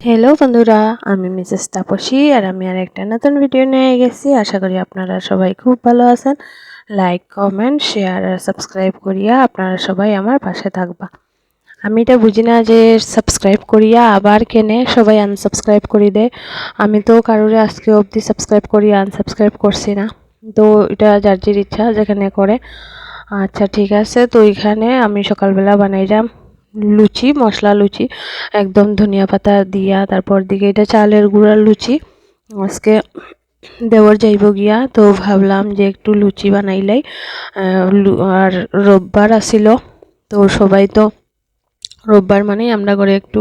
Hello বন্ধুরা। আমি Mrs Tapasi আর আমি আর একটা নতুন ভিডিও নিয়ে গেছি। আশা করি আপনারা সবাই খুব ভালো আছেন। লাইক কমেন্ট শেয়ার আর সাবস্ক্রাইব করিয়া আপনারা সবাই আমার পাশে থাকবা। আমি এটা বুঝি না যে সাবস্ক্রাইব করিয়া আবার কেনে? সবাই আনসাবস্ক্রাইব করি দেয় আমি তো কারোরে আজকে অবধি সাবস্ক্রাইব করিয়া আনসাবস্ক্রাইব করছি না। তো এটা যার ইচ্ছা যেখানে করে। আচ্ছা ঠিক আছে। তো এখানে আমি সকালবেলা বানাইলাম লুচি, মশলা লুচি, একদম ধনিয়া পাতা দিয়া, তারপর দিকে এটা চালের গুঁড়ার লুচি। আজকে দেওয়ার যাইব গিয়া, তো ভাবলাম যে একটু লুচি বানাইলাই। আর রোববার আসিল, তো সবাই তো রোববার মানেই আমরা ঘরে একটু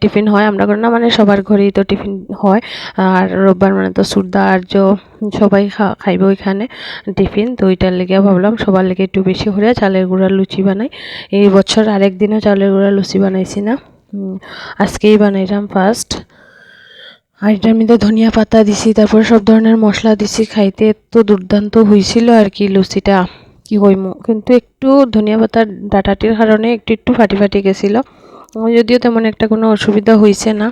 টিফিন হয়। আমরা ঘরে না মানে সবার ঘরেই তো টিফিন হয়। আর রোববার মানে তো সুরদা আর্য সবাই খাইব ওইখানে টিফিন। তো ওইটার লেগে ভাবলাম সবার লেগে একটু বেশি করে চালের গুঁড়ার লুচি বানাই। এই বছর আরেক দিনও চালের গুঁড়ার লুচি বানাইছি না। আজকেই বানাইলাম ফার্স্ট আর মধ্যে ধনিয়া পাতা দিছি, তারপর সব ধরনের মশলা দিছি। খাইতে এত দুর্দান্ত হয়েছিল আর কি লুচিটা। কি কইমু কিন্তু একটু ধনিয়া পাতার ডাটাটির কারণে একটু একটু ফাটি ফাটি গেছিল। যদিও তেমন একটা কোনো অসুবিধা হয়েছে না।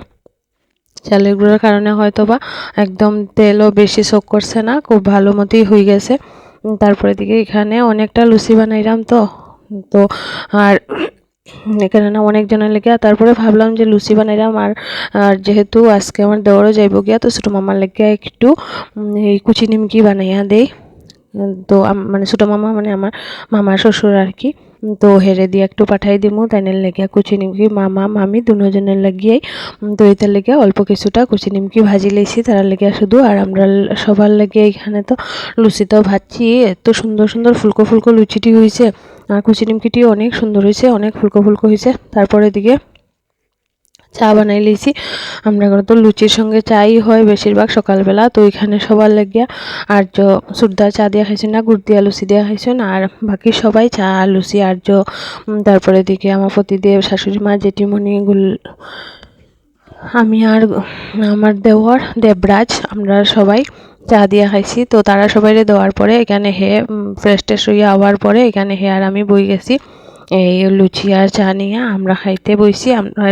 চালের গুঁড়োর কারণে হয়তো বা একদম তেলও বেশি শোক করছে না, খুব ভালো মতোই হয়ে গেছে। তারপরে দিকে এখানে অনেকটা লুচি বানাইলাম তো। তো আর এখানে না অনেকজনের লেগে তারপরে ভাবলাম যে লুচি বানাইলাম, আর আর যেহেতু আজকে আমার দেওয়ারও যাইব গিয়া, তো ছোটো মামার লেগে একটু এই কুচি নিমকি বানাইয়া দেই। তো মানে ছোটো মামা মানে আমার মামার শ্বশুর আর কি। তো হেরে দিয়ে একটু পাঠাই দিমু, তাইনের লেগে কুচি নিমকি, মামা, মামি দুজনের লাগিয়েই। তো এটার লেগে অল্প কিছুটা কুচি নিমকি ভাজি লেছি, তার লেগে শুধু আর আমরা সবার লেগে এখানে তো লুচিটাও ভাজছি। এত সুন্দর সুন্দর ফুলকো ফুলকো লুচিটি হয়েছে। আর কুচি নিমকিটি অনেক সুন্দর হয়েছে, অনেক ফুলকো ফুলকো হয়েছে। তারপরে দিকে চা বানাই লিছি। আমরা তো লুচির সঙ্গে চাই হয় বেশিরভাগ সকালবেলা, তো ওইখানে সবার লাগিয়া আর সুরদা চা দিয়া খাইছে না গুড় দিয়া লুচি দিয়া খাইছেন, আর বাকি সবাই চা আর লুচি আর আর্য তারপরে দিকে আমার পতিদেব, শাশুড়ি মা, জেঠিমণি, গুল, আমি আর আমার দেওয়ার দেবরাজ, আমরা সবাই চা দিয়া খাইছি, তো তারা সবাই দেওয়ার পরে এখানে হে ফ্রেশ ট্রেশ হইয়া আওয়ার পরে এখানে হে আর আমি বই গেছি। এই লুচি আর চা নিয়ে আমরা খাইতে বইছি।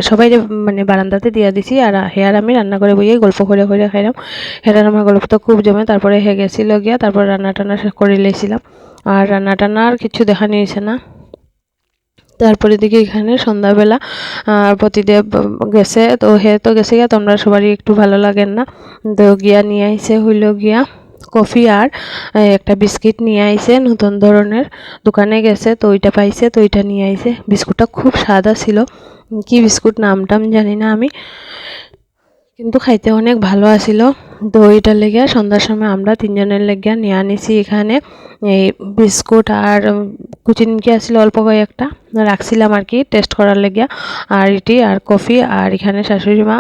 সবাই মানে বারান্দাতে দিয়া দিছি আর হেয়ার আমি রান্না করে বইয়ে গল্প করে করে খাইলাম। হেরার আমার গল্প তো খুব জমে, তারপরে হে গেছিল গিয়া তারপর রান্না টান্না করে লেছিলাম। আর রান্না টান্না আর কিছু দেখা নিয়েছে না। তারপরে দিকে এখানে সন্ধ্যাবেলা প্রতিদেব গেছে, তো হে তো গেছে গিয়া, তোমরা সবারই একটু ভালো লাগেন না। তো গিয়া নিয়ে আইসে হইল গিয়া। কফি আর একটা বিস্কিট নিয়ে আইছে, নতুন ধরনের। দোকানে গেছে, তো ওইটা পাইছে, তো ওইটা নিয়ে আইছে। বিস্কুটটা খুব সাদা ছিল। কি বিস্কুট নামটাম জানি না আমি। কিন্তু খাইতে অনেক ভালো আসিল তো ওইটার লেগে সন্ধ্যার সময় আমরা তিনজনের লেগে নিয়ে আনিছি এখানে এই বিস্কুট আর কুচি নিমকি আসলে অল্প কয়েকটা রাখছিলাম আর কি টেস্ট করার লেগে। আর এটি আর কফি আর এখানে শাশুড়ি মা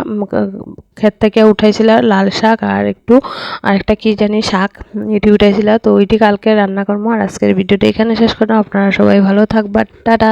ক্ষেত থেকে উঠাইছিল লাল শাক আর একটু, আর একটা কী জানি শাক এটি উঠাইছিল। তো ওইটি কালকে রান্না করব আর আজকের ভিডিওটা এখানে শেষ করলাম। আপনারা সবাই ভালো থাকবার টাটা!